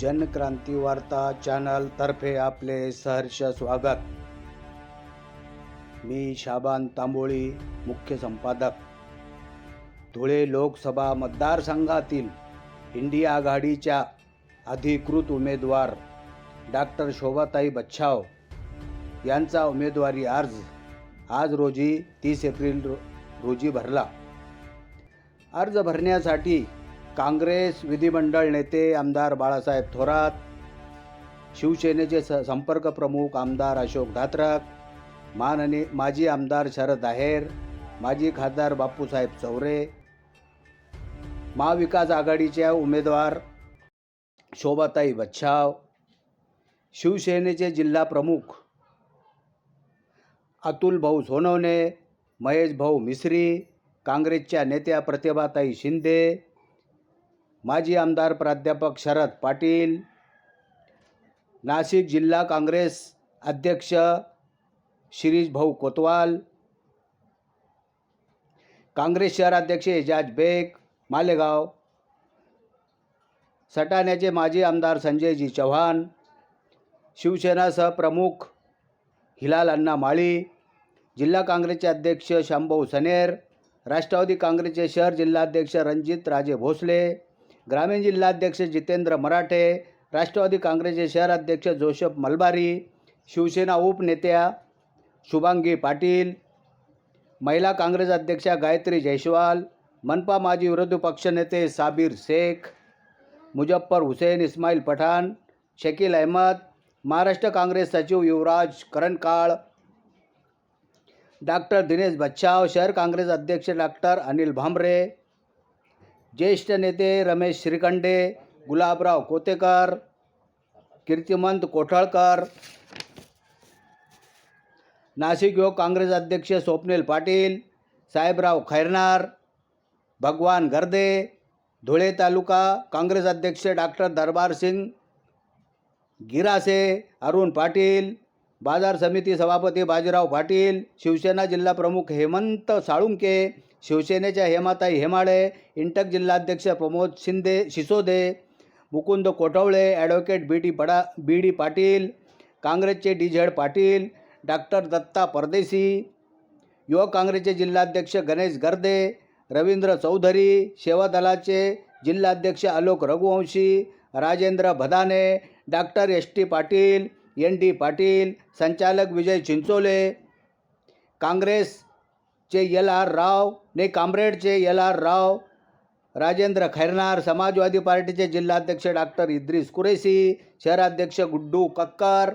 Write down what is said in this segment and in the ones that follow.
जनक्रांती वार्ता चॅनल तर्फे आपले सहर्ष स्वागत. मी शाबान तांबोळी मुख्य संपादक. धुळे लोकसभा मतदारसंघातील इंडिया आघाडीच्या अधिकृत उमेदवार डॉक्टर शोभाताई बच्छाव यांचा उमेदवारी अर्ज आज रोजी तीस एप्रिल रोजी भरला. अर्ज भरण्यासाठी काँग्रेस विधिमंडळ नेते आमदार बाळासाहेब थोरात शिवसेनेचे स संपर्क प्रमुख आमदार अशोक धात्रक माननी माजी आमदार शरद आहेर माजी खासदार बापूसाहेब चौरे महाविकास आघाडीच्या उमेदवार शोभाताई बच्छाव शिवसेनेचे जिल्हा प्रमुख अतुल भाऊ सोनवणे महेश भाऊ मिश्री काँग्रेसच्या नेत्या प्रतिभाताई शिंदे माजी आमदार प्राध्यापक शरद पाटील नाशिक जिल्हा काँग्रेस अध्यक्ष शिरीष भाऊ कोतवाल काँग्रेस शहराध्यक्ष एजाज बेग मालेगाव सटाण्याचे माजी आमदार संजयजी चव्हाण शिवसेना सहप्रमुख हिलाल अण्णा माळी जिल्हा काँग्रेसचे अध्यक्ष शांभाऊ सनेर राष्ट्रवादी काँग्रेसचे शहर जिल्हाध्यक्ष रणजित राजे भोसले ग्रामीण जिल्हाध्यक्ष जितेंद्र मराठे राष्ट्रवादी काँग्रेसचे शहराध्यक्ष जोसेफ मलबारी शिवसेना उपनेत्या शुभांगी पाटील महिला काँग्रेस अध्यक्षा गायत्री जयस्वाल मनपा माजी विरोधी पक्षनेते साबीर शेख मुजफ्फर हुसेन इस्माईल पठाण शकील अहमद महाराष्ट्र काँग्रेस सचिव युवराज करणकाळ डॉक्टर दिनेश बच्छाव शहर काँग्रेस अध्यक्ष डॉक्टर अनिल भांबरे ज्येष्ठ नेते रमेश श्रीखंडे गुलाबराव कोतेकर कीर्तिमंत कोठाळकर नाशिक युवक काँग्रेस अध्यक्ष स्वप्नील पाटील साहेबराव खैरनार भगवान गर्दे धुळे तालुका काँग्रेस अध्यक्ष डॉक्टर दरबार सिंग गिरासे अरुण पाटील बाजार समिती सभापती बाजीराव पाटील शिवसेना जिल्हा प्रमुख हेमंत साळुंके शिवसेनेच्या हेमाताई हेमाळे इंटक जिल्हाध्यक्ष Pramod Shinde Shisode Mukund Kotwale advocate B T पडा बी डी पाटील काँग्रेसचे D Z Patil doctor Datta Pardeshi युवक काँग्रेसचे जिल्हाध्यक्ष गणेश गर्दे रवींद्र चौधरी सेवा दलाचे जिल्हाध्यक्ष Alok Raghuvanshi Rajendra Bhadane doctor S T Patil N D Patil संचालक विजय चिंचोले काँग्रेसचे एल आर राव ने कामरेडचे एल आर राव राजेंद्र खैरनार समाजवादी पार्टीचे जिल्हाध्यक्ष डॉक्टर इद्रिस कुरेशी शहराध्यक्ष गुड्डू कक्कर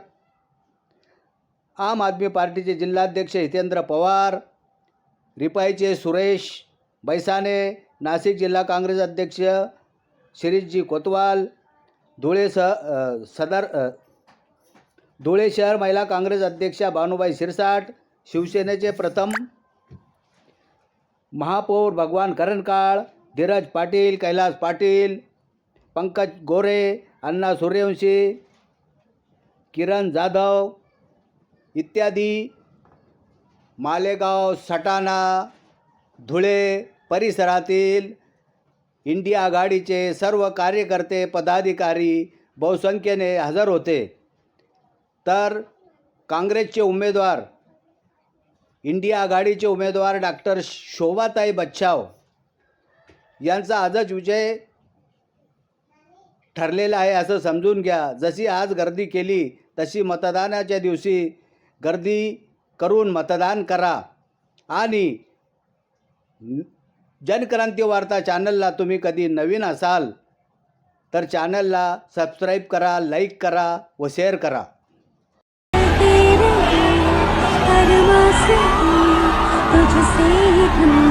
आम आदमी पार्टीचे जिल्हाध्यक्ष हितेंद्र पवार रिपाईचे सुरेश बैसाने नाशिक जिल्हा काँग्रेस अध्यक्ष शिरीषजी कोतवाल धुळे स सदर धुळे शहर महिला काँग्रेस अध्यक्षा भानुबाई शिरसाट शिवसेनेचे प्रथम महापौर भगवान करणकाळ धीरज पाटील कैलास पाटील पंकज गोरे अण्णा सूर्यवंशी किरण जाधव इत्यादी मालेगाव सटाणा धुळे परिसरातील इंडिया आघाडीचे सर्व कार्यकर्ते पदाधिकारी बहुसंख्येने हजर होते. तर काँग्रेसचे उमेदवार इंडिया आघाडीचे उमेदवार डॉक्टर शोभाताई बच्छाव यांचा आजच विजय ठरलेला आहे असं समजून घ्या. जशी आज गर्दी केली तशी मतदानाच्या दिवशी गर्दी करून मतदान करा. आणि जनक्रांती वार्ता चॅनलला तुम्ही कधी नवीन असाल तर चॅनलला सबस्क्राईब करा लाईक करा व शेअर करा. तुझसे ही धुंधक